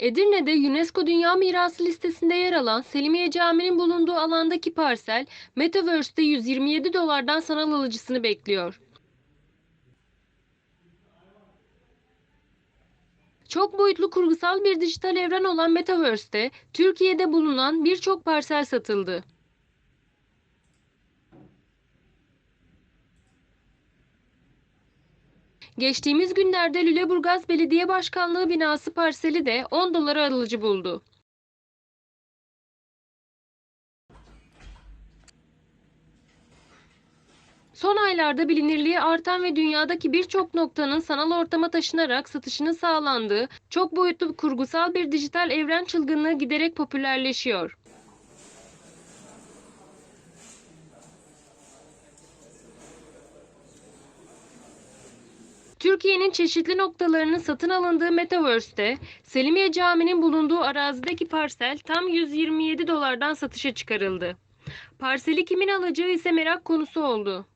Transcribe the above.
Edirne'de UNESCO Dünya Mirası listesinde yer alan Selimiye Camii'nin bulunduğu alandaki parsel, Metaverse'de 127 dolardan sanal alıcısını bekliyor. Çok boyutlu kurgusal bir dijital evren olan Metaverse'de Türkiye'de bulunan birçok parsel satıldı. Geçtiğimiz günlerde Lüleburgaz Belediye Başkanlığı binası parseli de 10 dolara alıcı buldu. Son aylarda bilinirliği artan ve dünyadaki birçok noktanın sanal ortama taşınarak satışının sağlandığı çok boyutlu kurgusal bir dijital evren çılgınlığı giderek popülerleşiyor. Türkiye'nin çeşitli noktalarının satın alındığı Metaverse'te Selimiye Camii'nin bulunduğu arazideki parsel tam 127 dolardan satışa çıkarıldı. Parseli kimin alacağı ise merak konusu oldu.